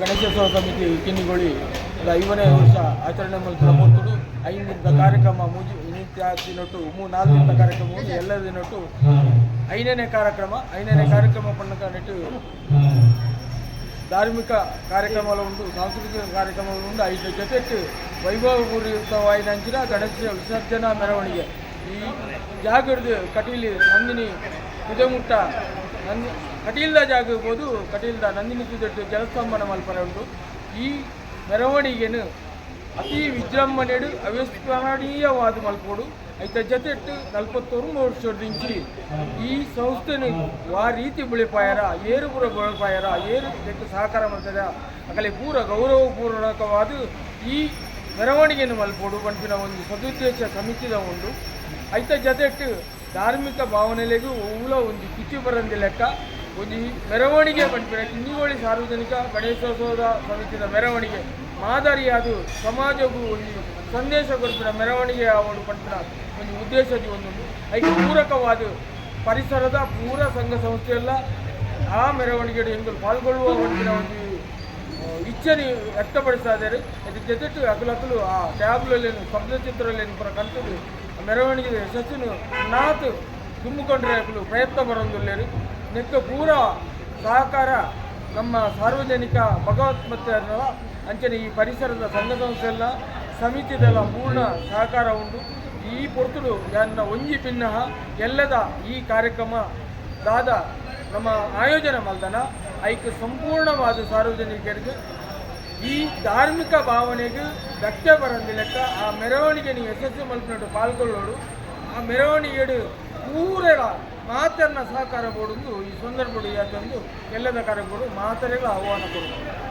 ಗಣೇಶೋತ್ಸವ ಸಮಿತಿ ಕಿನ್ನಿಗೊಳಿ ಐವನೇ ವರ್ಷ ಆಚರಣೆ ಮೂಲಕ ಐನಿಂದ ಕಾರ್ಯಕ್ರಮ ಮುಜಿ ದಿನೊಟ್ಟು ಮೂ ನಾಲ್ಕು ದಿನದ ಕಾರ್ಯಕ್ರಮ ಎಲ್ಲ ದಿನೊಟ್ಟು ಐದನೇ ಕಾರ್ಯಕ್ರಮ. ಐದನೇ ಕಾರ್ಯಕ್ರಮ ಪಣ್ಣಕ ನೆಟ್ಟು ಧಾರ್ಮಿಕ ಸಾಂಸ್ಕೃತಿಕ ಕಾರ್ಯಕ್ರಮ ಉಂಟು. ಐದು ಜೊತೆಟ್ಟು ವೈಭವಪೂರಿತವಾಯಿನಂಚಿನ ಗಣೇಶ ವಿಸರ್ಜನಾ ಮೆರವಣಿಗೆ. ಈ ಜಾಗದ ಕಟೀಲಿ ನಂದಿನಿ ಕುದಮುಟ್ಟ ನಂದಿ ಕಟೀಲ್ದ ಜಾಗ ಇರ್ಬೋದು, ಕಟೀಲ್ದ ನಂದಿನಿ ದೊಡ್ಡ ಜಲಸ್ತಂಭನ ಮಲ್ಪರ ಉಂಟು. ಈ ಮೆರವಣಿಗೆನು ಅತಿ ವಿಜೃಂಭಣೆಡು ಅವಿಸ್ಮರಣೀಯವಾದ ಮಲ್ಪೋಡು ಐತ ಜೊತೆಟ್ಟು ನಲ್ಪತ್ತೊಂದು ವರ್ಷದಿಂಚಿ ಈ ಸಂಸ್ಥೆನು ಆ ರೀತಿ ಬಿಳಿಪಾಯರ ಏರು ಪೂರ ಬೆಳೆಪಾಯರ ಏರು ಸಹಕಾರ ಮಾಡ್ತದ ಅಕಲೆ ಪೂರ ಗೌರವಪೂರ್ವಕವಾದ ಈ ಮೆರವಣಿಗೆಯನ್ನು ಮಲ್ಪೋಡು ಪಂಪಿನ ಒಂದು ಸದುದ್ದೇಶ ಸಮಿತಿದ ಒಂದು. ಐತ ಜೊತೆಟ್ಟು ಧಾರ್ಮಿಕ ಭಾವನೆಲೆಗೂ ಊಲ ಒಂದು ಕಿಚ್ಚು ಬರಂದಿ ಲೆಕ್ಕ ಒಂದು ಮೆರವಣಿಗೆ ಪಂಪಿನ ಕಿನ್ನಿಗೋಳಿ ಸಾರ್ವಜನಿಕ ಗಣೇಶೋತ್ಸವದ ಸಮಿತಿಯ ಮೆರವಣಿಗೆ ಮಾದರಿಯಾದ ಸಮಾಜಕ್ಕೂ ಒಂದು ಸಂದೇಶ ಕೊಡ್ಪಿನ ಮೆರವಣಿಗೆ ಅವಳು ಪಂಪಿನ ಒಂದು ಉದ್ದೇಶದ ಒಂದು ಐದು ಪೂರಕವಾದ ಪರಿಸರದ ಪೂರ ಸಂಘ ಸಂಸ್ಥೆಯೆಲ್ಲ ಆ ಮೆರವಣಿಗೆ ಹೆಂಗಲು ಪಾಲ್ಗೊಳ್ಳುವ ಒಂದಿನ ಒಂದು ಇಚ್ಛೆని ವ್ಯಕ್ತಪಡಿಸ್ತಾ ಇದ್ದಾರೆ. ಇದಕ್ಕೆ ಜೊತೆಟ್ಟು ಹಗಲು ಹಗಲು ಆ ಟ್ಯಾಬ್ಲಲ್ಲೇನು ಶಬ್ದ ಚಿತ್ರಲ್ಲೇನು ಪರ ಕಲ್ತದ್ದು ಆ ಮೆರವಣಿಗೆ ಯಶಸ್ಸನ್ನು ನಾತು ತುಂಬಿಕೊಂಡ್ರೆ ಹಗಲು ಪ್ರಯತ್ನ ಬರೋದಿಲ್ಲೇರು ನೆಕ್ಕ ಪೂರ ಸಹಕಾರ ನಮ್ಮ ಸಾರ್ವಜನಿಕ ಭಗವತ್ ಮತ್ತೆ ಅಂಚನೆ ಈ ಪರಿಸರದ ಸಂಘ ಸಂಸ್ಥೆಲ್ಲ ಸಮಿತಿದೆಲ್ಲ ಪೂರ್ಣ ಸಹಕಾರ ಉಂಟು. ಈ ಪೊರ್ತುಡು ಯನ್ನ ಒಂಜಿ ಪಿನ್ನಹ ಎಲ್ಲದ ಈ ಕಾರ್ಯಕ್ರಮ ದಾದ ನಮ್ಮ ಆಯೋಜನೆ ಮಲ್ದನ ಐಕ್ ಸಂಪೂರ್ಣವಾದ ಸಾರ್ವಜನಿಕರಿಗೆ ಈ ಧಾರ್ಮಿಕ ಭಾವನೆಗೆ ವ್ಯಕ್ತ ಬರೋದಿಲ್ಲಕ್ಕ ಲೆಕ್ಕ ಆ ಮೆರವಣಿಗೆ ನೀವು ಯಶಸ್ವಿ ಮಲ್ಪಿನಟ್ಟು ಪಾಲ್ಗೊಳ್ಳೋಡು ಆ ಮೆರವಣಿಗೆಡು ಪೂರೆಡ ಮಾತನ್ನ ಸಹಕಾರ ಕೊಡುವುದು ಈ ಸಂದರ್ಭಡು ಯಾಕಂದು ಎಲ್ಲದ ಕಾರ್ಯಕ್ರಮ ಮಾತರೆಗಳ ಆಹ್ವಾನ ಕೊಡುವುದು